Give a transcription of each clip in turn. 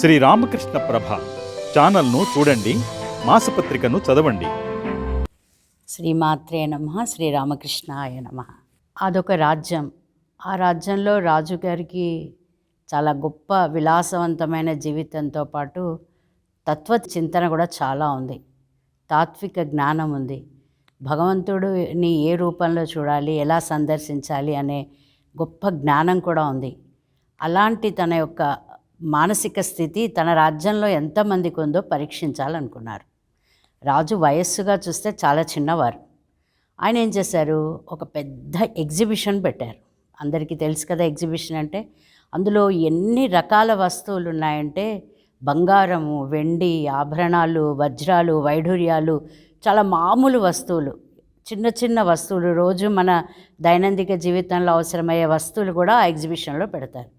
శ్రీ రామకృష్ణ ప్రభ. ఛానల్ను చూడండి మాసపత్రికను చదవండి. శ్రీమాత్రే నమ శ్రీరామకృష్ణాయ నమ. అదొక రాజ్యం. ఆ రాజ్యంలో రాజుగారికి చాలా గొప్ప విలాసవంతమైన జీవితంతో పాటు తత్వ చింతన కూడా చాలా ఉంది. తాత్విక జ్ఞానం ఉంది. భగవంతుడిని ఏ రూపంలో చూడాలి ఎలా సందర్శించాలి అనే గొప్ప జ్ఞానం కూడా ఉంది. అలాంటి తన యొక్క మానసిక స్థితి తన రాజ్యంలో ఎంతమందికి ఉందో పరీక్షించాలనుకున్నారు. రాజు వయస్సుగా చూస్తే చాలా చిన్నవారు. ఆయన ఏం చేశారు? ఒక పెద్ద ఎగ్జిబిషన్ పెట్టారు. అందరికీ తెలుసు కదా ఎగ్జిబిషన్ అంటే? అందులో ఎన్ని రకాల వస్తువులు ఉన్నాయంటే బంగారము వెండి ఆభరణాలు వజ్రాలు వైఢూర్యాలు చాలా మామూలు వస్తువులు. చిన్న చిన్న వస్తువులు. రోజు మన దైనందిక జీవితంలో అవసరమయ్యే వస్తువులు కూడా ఆ ఎగ్జిబిషన్లో పెడతారు.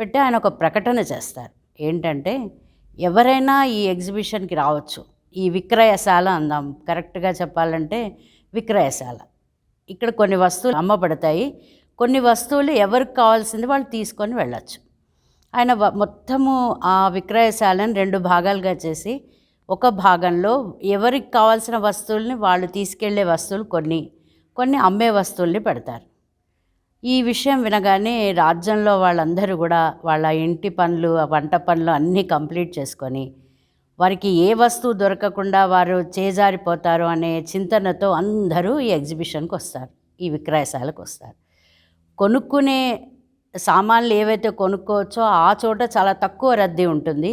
పెట్టి ఆయన ఒక ప్రకటన చేస్తారు. ఏంటంటే ఎవరైనా ఈ ఎగ్జిబిషన్కి రావచ్చు. ఈ విక్రయశాల అందాం. కరెక్ట్గా చెప్పాలంటే విక్రయశాల. ఇక్కడ కొన్ని వస్తువులు అమ్మబడతాయి. కొన్ని వస్తువులు ఎవరికి కావాల్సింది వాళ్ళు తీసుకొని వెళ్ళచ్చు. ఆయన మొత్తము ఆ విక్రయశాలను రెండు భాగాలుగా చేసి ఒక భాగంలో ఎవరికి కావాల్సిన వస్తువుల్ని వాళ్ళు తీసుకెళ్ళే వస్తువులు కొన్ని కొన్ని అమ్మే వస్తువుల్ని పెడతారు. ఈ విషయం వినగానే రాజ్యంలో వాళ్ళందరూ కూడా వాళ్ళ ఇంటి పనులు వంట పనులు అన్నీ కంప్లీట్ చేసుకొని వారికి ఏ వస్తువు దొరకకుండా వారు చేజారిపోతారు అనే చింతనతో అందరూ ఈ ఎగ్జిబిషన్కి వస్తారు ఈ విక్రయశాలకు వస్తారు. కొనుక్కునే సామాన్లు ఏవైతే కొనుక్కోవచ్చో ఆ చోట చాలా తక్కువ రద్దీ ఉంటుంది.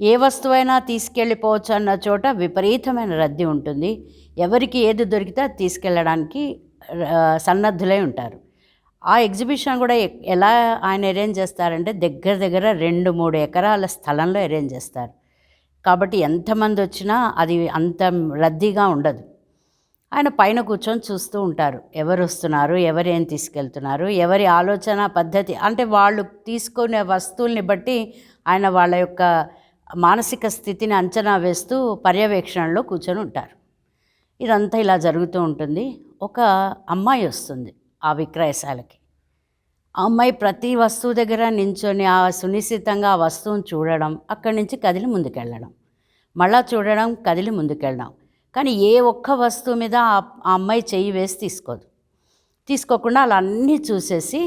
ఏ వస్తువైనా తీసుకెళ్ళిపోవచ్చు అన్న చోట విపరీతమైన రద్దీ ఉంటుంది. ఎవరికి ఏది దొరికితే అది తీసుకెళ్ళడానికి సన్నద్ధులై ఉంటారు. ఆ ఎగ్జిబిషన్ కూడా ఎలా ఆయన అరేంజ్ చేస్తారంటే దగ్గర దగ్గర రెండు మూడు ఎకరాల స్థలంలో అరేంజ్ చేస్తారు. కాబట్టి ఎంతమంది వచ్చినా అది అంత రద్దీగా ఉండదు. ఆయన పైన కూర్చొని చూస్తూ ఉంటారు. ఎవరు వస్తున్నారు? ఎవరు ఏం తీసుకెళ్తున్నారు? ఎవరి ఆలోచన పద్ధతి అంటే వాళ్ళు తీసుకునే వస్తువుల్ని బట్టి ఆయన వాళ్ళ యొక్క మానసిక స్థితిని అంచనా వేస్తూ పర్యవేక్షణలో కూర్చొని ఉంటారు. ఇదంతా ఇలా జరుగుతూ ఉంటుంది. ఒక అమ్మాయి వస్తుంది. ఆ విక్రయశాలకి. ఆ అమ్మాయి ప్రతి వస్తువు దగ్గర నించొని ఆ సునిశ్చితంగా ఆ వస్తువును చూడడం అక్కడి నుంచి కదిలి ముందుకెళ్ళడం. మళ్ళా చూడడం కదిలి ముందుకెళ్ళడం. కానీ ఏ ఒక్క వస్తువు మీద ఆ అమ్మాయి చెయ్యి వేసి తీసుకోదు. తీసుకోకుండా అలా అన్నీ చూసేసి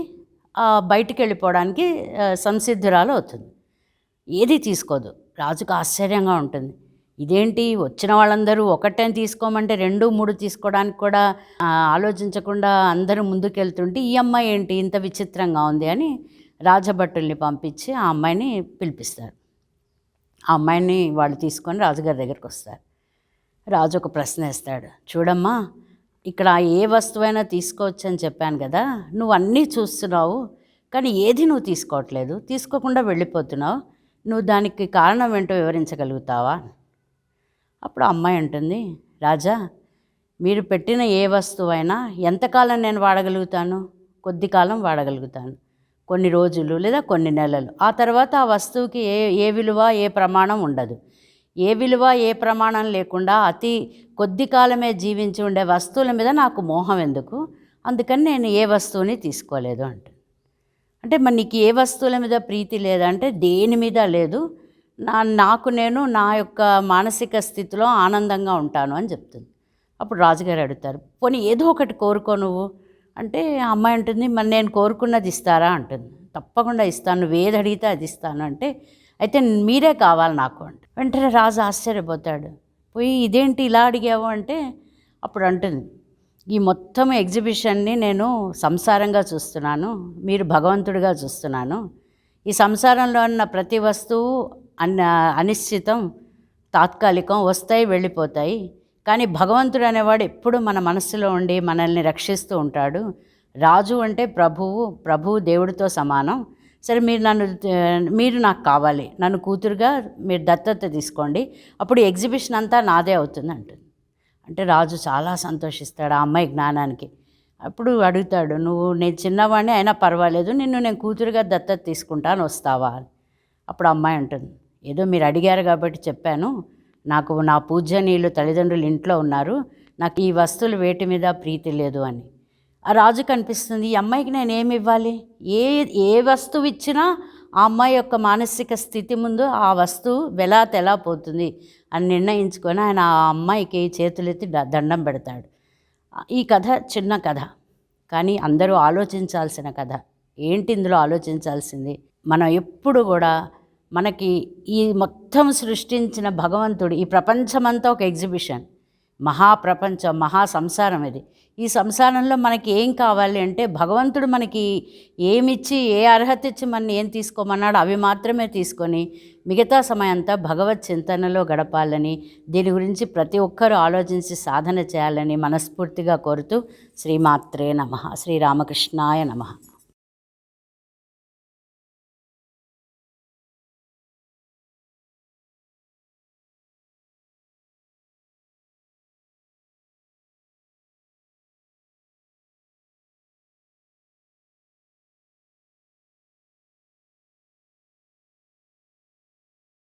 బయటికి వెళ్ళిపోవడానికి సంసిద్ధురాలు అవుతుంది. ఏది తీసుకోదు. రాజుకు ఆశ్చర్యంగా ఉంటుంది. ఇదేంటి? వచ్చిన వాళ్ళందరూ ఒకటే తీసుకోమంటే రెండు మూడు తీసుకోవడానికి కూడా ఆలోచించకుండా అందరూ ముందుకెళ్తుంటే ఈ అమ్మాయి ఏంటి? ఇంత విచిత్రంగా ఉంది అని రాజభట్టుల్ని పంపించి ఆ అమ్మాయిని పిలిపిస్తారు. ఆ అమ్మాయిని వాళ్ళు తీసుకొని రాజుగారి దగ్గరికి వస్తారు. రాజు ఒక ప్రశ్న వేస్తాడు. చూడమ్మా ఇక్కడ ఏ వస్తువైనా తీసుకోవచ్చు అని చెప్పాను కదా నువ్వు అన్నీ చూస్తున్నావు కానీ ఏది నువ్వు తీసుకోవట్లేదు. తీసుకోకుండా వెళ్ళిపోతున్నావు. నువ్వు దానికి కారణం ఏంటో వివరించగలుగుతావా? అప్పుడు అమ్మాయి అంటుంది రాజా మీరు పెట్టిన ఏ వస్తువైనా ఎంతకాలం నేను వాడగలుగుతాను? కొద్ది కాలం వాడగలుగుతాను. కొన్ని రోజులు లేదా కొన్ని నెలలు. ఆ తర్వాత ఆ వస్తువుకి ఏ ఏ విలువ ఏ ప్రమాణం ఉండదు. ఏ విలువ ఏ ప్రమాణం లేకుండా అతి కొద్ది కాలమే జీవించి ఉండే వస్తువుల మీద నాకు మోహం ఎందుకు? అందుకని నేను ఏ వస్తువుని తీసుకోలేదు అంట అంటే మరి నీకు ఏ వస్తువుల మీద ప్రీతి లేదంటే దేని మీద లేదు. నా నాకు నేను నా యొక్క మానసిక స్థితిలో ఆనందంగా ఉంటాను అని చెప్తుంది. అప్పుడు రాజుగారు అడుగుతారు పోనీ ఏదో ఒకటి కోరుకో నువ్వు. అంటే అమ్మాయి ఉంటుంది మరి నేను కోరుకున్నది ఇస్తారా? అంటుంది. తప్పకుండా ఇస్తాను నువ్వు ఏది అడిగితే అది ఇస్తాను. అంటే అయితే మీరే కావాలి నాకు. అంటే వెంటనే రాజు ఆశ్చర్యపోతాడు. పోయి ఇదేంటి ఇలా అడిగావు? అంటే అప్పుడు అంటుంది ఈ మొత్తం ఎగ్జిబిషన్ని నేను సంసారంగా చూస్తున్నాను మీరు భగవంతుడిగా చూస్తున్నాను. ఈ సంసారంలో ఉన్న ప్రతి వస్తువు అన్న అనిశ్చితం తాత్కాలికం వస్తాయి వెళ్ళిపోతాయి. కానీ భగవంతుడు అనేవాడు ఎప్పుడు మన మనస్సులో ఉండి మనల్ని రక్షిస్తూ ఉంటాడు. రాజు అంటే ప్రభువు ప్రభువు దేవుడితో సమానం. సరే మీరు నన్ను మీరు నాకు కావాలి. నన్ను కూతురుగా మీరు దత్తత తీసుకోండి. అప్పుడు ఎగ్జిబిషన్ అంతా నాదే అవుతుంది అంటుంది. అంటే రాజు చాలా సంతోషిస్తాడు ఆ అమ్మాయి జ్ఞానానికి. అప్పుడు అడుగుతాడు నువ్వు నేను చిన్నవాడిని అయినా పర్వాలేదు. నిన్ను నేను కూతురుగా దత్తత తీసుకుంటాను వస్తావా? అని. అప్పుడు అమ్మాయి అంటుంది ఏదో మీరు అడిగారు కాబట్టి చెప్పాను. నాకు నా పూజనీయులు తల్లిదండ్రులు ఇంట్లో ఉన్నారు. నాకు ఈ వస్తువులు వేటి మీద ప్రీతి లేదు అని. ఆ రాజు కనిపిస్తుంది. ఈ అమ్మాయికి నేను ఏమి ఇవ్వాలి? ఏ ఏ వస్తువు ఇచ్చినా ఆ అమ్మాయి యొక్క మానసిక స్థితి ముందు ఆ వస్తువు వెలా తెలా పోతుంది అని నిర్ణయించుకొని ఆయన ఆ అమ్మాయికి చేతులెత్తి దండం పెడతాడు. ఈ కథ చిన్న కథ. కానీ అందరూ ఆలోచించాల్సిన కథ. ఏంటి ఇందులో ఆలోచించాల్సింది? మనం ఎప్పుడు కూడా మనకి ఈ మొత్తం సృష్టించిన భగవంతుడు ఈ ప్రపంచమంతా ఒక ఎగ్జిబిషన్. మహాప్రపంచం మహా సంసారం ఇది. ఈ సంసారంలో మనకి ఏం కావాలి అంటే భగవంతుడు మనకి ఏమిచ్చి ఏ అర్హత ఇచ్చి మన ఏం తీసుకోమన్నాడో అవి మాత్రమే తీసుకొని మిగతా సమయంతా భగవత్ చింతనలో గడపాలని దీని గురించి ప్రతి ఒక్కరూ ఆలోచించి సాధన చేయాలని మనస్ఫూర్తిగా కోరుతూ శ్రీమాత్రే నమ. శ్రీరామకృష్ణాయ నమః.